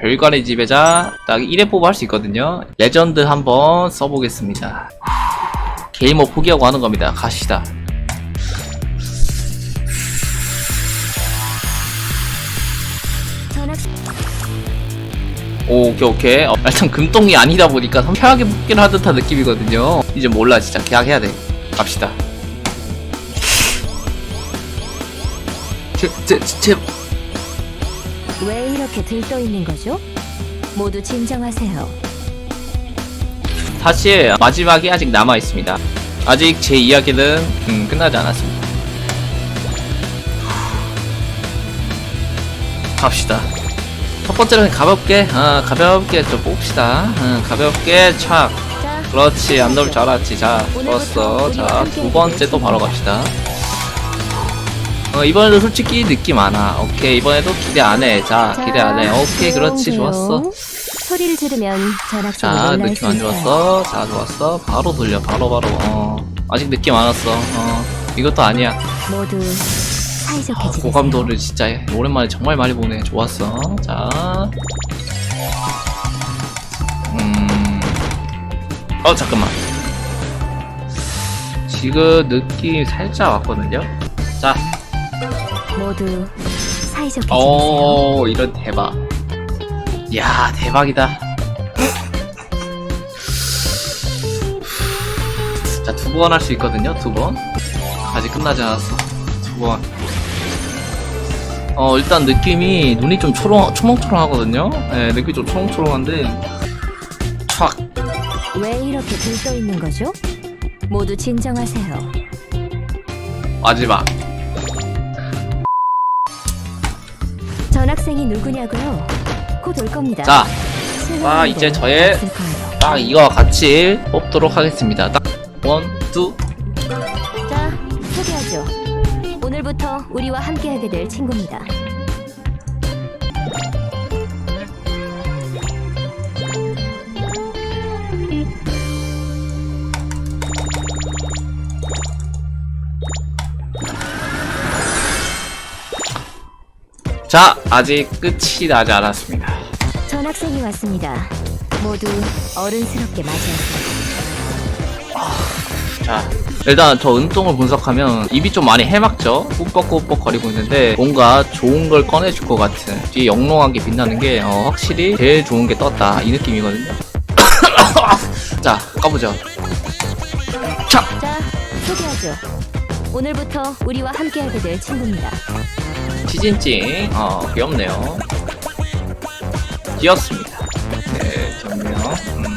별관의 지배자 딱 1회 뽑아 할 수 있거든요. 레전드 한번 써보겠습니다. 게이머 포기하고 하는 겁니다. 가시다. 오, 오케이 오케이. 어, 일단 금똥이 아니다 보니까 편하게 뽑기를 하는 듯한 느낌이거든요. 이제 몰라 진짜. 계약해야 돼. 갑시다. 제, 제, 제, 왜 이렇게 들떠 있는 거죠? 모두 진정하세요. 사실 마지막이 아직 남아 있습니다. 아직 제 이야기는 음, 끝나지 않았습니다. 갑시다. 첫 번째는 가볍게, 아, 가볍게 좀 뽑읍시다. 아, 가볍게 착. 자, 그렇지, 안 넘을 줄 알았지. 자, 좋았어. 자, 두 번째 또 바로 갑시다. 어, 이번에도 솔직히 느낌 많아. 오케이, 이번에도 기대 안 해. 자, 자, 기대 안 해. 오케이, 그렇지, 좋았어. 소리를 전학생이 자 느낌 수 안. 좋았어 자 좋았어 바로 돌려 바로 바로 어 아직 느낌 안 왔어 어 이것도 아니야 모두 지내세요. 고감도를 진짜 오랜만에 정말 많이 보네 좋았어 자 음 어 잠깐만 지금 느낌 살짝 왔거든요 자 모두 사이좋게 지내세요. 어 이런 대박. 야 대박이다. 자 두 번 할 수 있거든요 두번? 아직 끝나지 않았어. 두번어 일단 느낌이 눈이 좀 초롱 초롱초롱 하거든요? 네 느낌이 좀 초롱초롱한데 촥. 왜 이렇게 들떠 있는 거죠? 모두 진정하세요. 마지막 전학생이 누구냐고요? 곧 올 겁니다. 자 아, 이제 건 저의-. 딱 이거와 같이 뽑도록 하겠습니다 딱 원, 투, 자, 소개하죠. 오늘부터 우리와 함께하게 될 친구입니다. 자 아직 끝이 나지 않았습니다 전학생이 왔습니다. 모두 어른스럽게 맞이하세요. 자, 일단 저 은똥을 분석하면 입이 좀 많이 해막죠? 꾸벅꾸벅 거리고 있는데 뭔가 좋은 걸 꺼내줄 것 같은 뒤에 영롱하게 빛나는 게 어, 확실히 제일 좋은 게 떴다 이 느낌이거든요. 자, 까보죠. 자, 자, 소개하죠. 오늘부터 우리와 함께하게 될 친구입니다. 치진찡 어 귀엽네요. 귀엽습니다. 네 좋네요. 음.